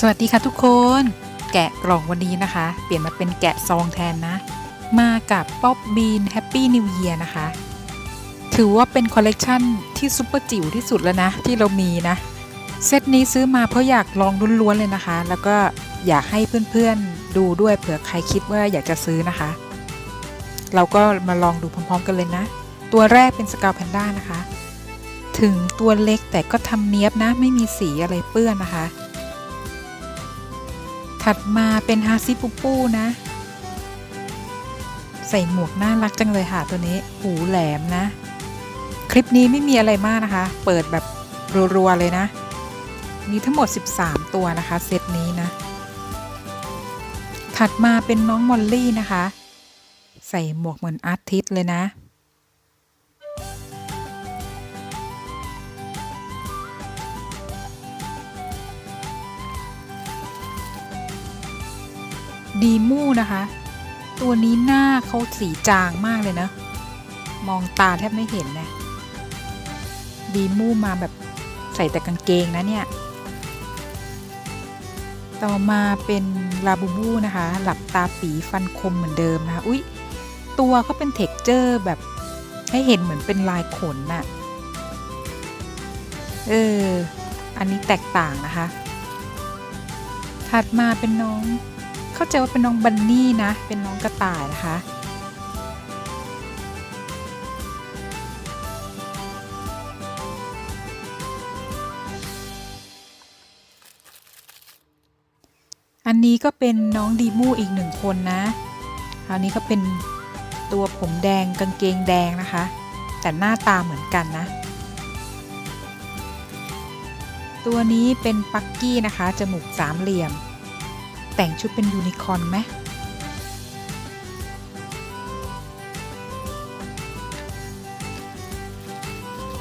สวัสดีค่ะทุกคน แกะกล่องวันนี้นะคะ เปลี่ยนมาเป็นแกะซองแทนนะ มากับป๊อบบีนแฮปปี้นิวเยียนะคะ ถือว่าเป็นคอลเลกชันที่ซุปเปอร์จิ๋วที่สุดแล้วนะ ที่เรามีนะ เซตนี้ซื้อมาเพราะอยากลองล้วนๆเลยนะคะ แล้วก็อยากให้เพื่อนๆดูด้วยเผื่อใครคิดว่าอยากจะซื้อนะคะ เราก็มาลองดูพร้อมๆกันเลยนะ ตัวแรกเป็นสกาวแพนด้านะคะ ถึงตัวเล็กแต่ก็ทำเนียบนะ ไม่มีสีอะไรเปื้อนนะคะ ถัดมาเป็นฮาซิปูปูนะ ใส่หมวกน่ารักจังเลยค่ะตัวนี้ หูแหลมนะ คลิปนี้ไม่มีอะไรมากนะคะ เปิดแบบรัวๆเลยนะ มีทั้งหมด 13 ตัวนะคะเซตนี้นะ ถัดมาเป็นน้องมอลลี่นะคะ ใส่หมวกเหมือนอาร์ติสเลยนะ ดีมูนะคะ ตัวนี้หน้าเขาสีจางมากเลยนะ มองตาแทบไม่เห็นนะ ดีมูมาแบบใส่แต่กางเกงนะเนี่ย ต่อมาเป็นลาบูบูนะคะ หลับตาปีฟันคมเหมือนเดิมนะคะ อุ๊ย ตัวเขาเป็นเท็กเจอร์แบบให้เห็นเหมือนเป็นลายขนน่ะ เออ อันนี้แตกต่างนะคะ ถัดมาเป็นน้อง เข้าใจว่าเป็นน้องบันนี่นะ เป็นน้องกระต่ายนะคะ อันนี้ก็เป็นน้องดีมูอีกหนึ่งคนนะคราวนี้ก็เป็นตัวผมแดงกางเกงแดงนะคะ แต่หน้าตาเหมือนกันนะ ตัวนี้เป็นปักกี้นะคะ จมูกสามเหลี่ยม แต่งชุดเป็นยูนิคอร์นไหม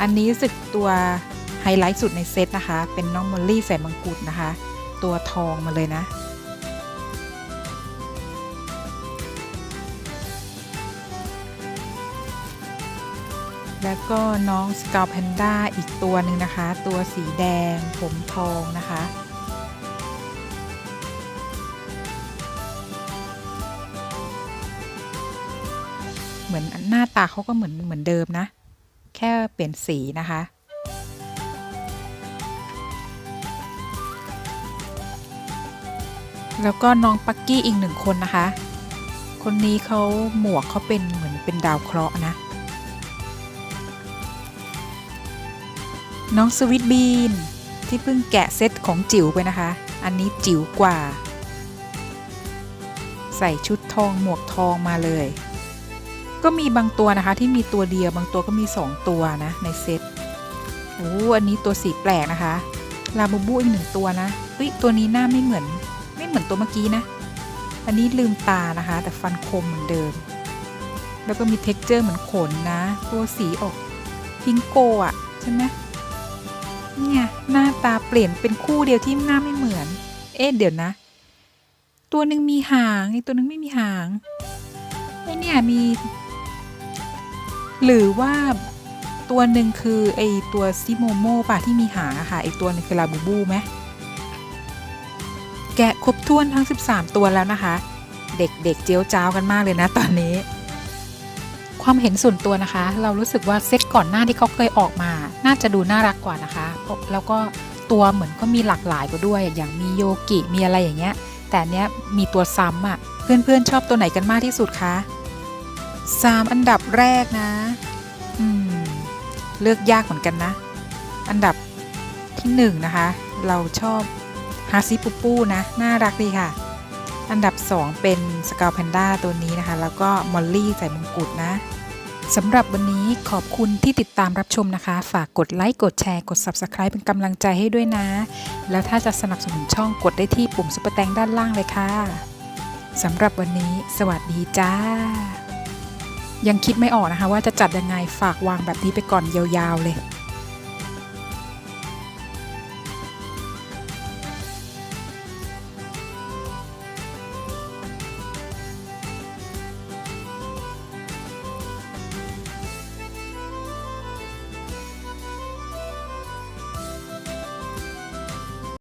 อันนี้สึกตัวไฮไลท์สุดในเซตนะคะ เป็นน้องมอลลี่ใส่มังกรนะคะ ตัวทองมาเลยนะ แล้วก็น้องสกาวแพนด้าอีกตัวหนึ่งนะคะ ตัวสีแดงผมทองนะคะ เหมือนหน้าตาเขาก็เหมือนเหมือนเดิมนะ แค่เปลี่ยนสีนะคะแล้วก็น้องปักกี้อีกหนึ่งคนนะคะ คนนี้เขาหมวกเขาเป็นเหมือนเป็นดาวเคราะห์นะ น้องสวิตบีนที่เพิ่งแกะเซตของจิ๋วไปนะคะ อันนี้จิ๋วกว่า ใส่ชุดทองหมวกทองมาเลย ก็มีบางตัวนะคะที่มีตัวเดียวบางตัวก็มี 2 ตัวนะในเซตโอ้อันนี้ตัวสีแปลกนะคะ ลาบูบูอีกหนึ่งตัวนะเฮ้ยตัวนี้หน้าไม่เหมือน ไม่เหมือนตัวเมื่อกี้นะ อันนี้ลืมตานะคะ แต่ฟันคมเหมือนเดิม แล้วก็มีเท็กเจอร์เหมือนขนนะ ตัวสีออกพิงโกอะใช่ไหมเนี่ยหน้าตาเปลี่ยนเป็นคู่เดียวที่หน้าไม่เหมือน เอ๊ะเดี๋ยวนะ ตัวหนึ่งมีหางอีกตัวหนึ่งไม่มีหางไอเนี่ยมี หรือว่าตัวหนึ่งคือไอตัวซิโมโมป่ะที่มีหางอะค่ะไอตัวนึงคือลาบูบูไหมแกะครบถ้วนทั้ง 13 ตัวแล้วนะคะ เด็กๆเจียวจ้าวกันมากเลยนะตอนนี้ ความเห็นส่วนตัวนะคะ เรารู้สึกว่าเซตก่อนหน้าที่เขาเคยออกมา น่าจะดูน่ารักกว่านะคะ แล้วก็ตัวเหมือนก็มีหลากหลายกว่าด้วย อย่างมีโยกิมีอะไรอย่างเงี้ย แต่เนี้ยมีตัวซ้ำอะ่ะ เพื่อนๆชอบตัวไหนกันมากที่สุดคะ สามอันดับแรกนะ อืม เลือกยากเหมือนกันนะ อันดับที่หนึ่งนะคะ เราชอบฮาซิปูปูนะ น่ารักดีค่ะ อันดับ 2 เป็นสกาวแพนด้าตัวนี้นะคะ แล้วก็มอลลี่ใส่มงกุฎนะสำหรับวันนี้ขอบคุณที่ติดตามรับชมนะคะ ฝากกดไลค์กดแชร์กด Subscribe เป็นกำลังใจให้ด้วยนะ แล้วถ้าจะสนับสนุนช่องกดได้ที่ปุ่มซุปเปอร์แตงด้านล่างเลยค่ะสำหรับวันนี้ สวัสดีจ้า ยังคิดไม่ออกนะคะ ว่าจะจัดยังไงฝากวางแบบนี้ไปก่อนยาวๆเลย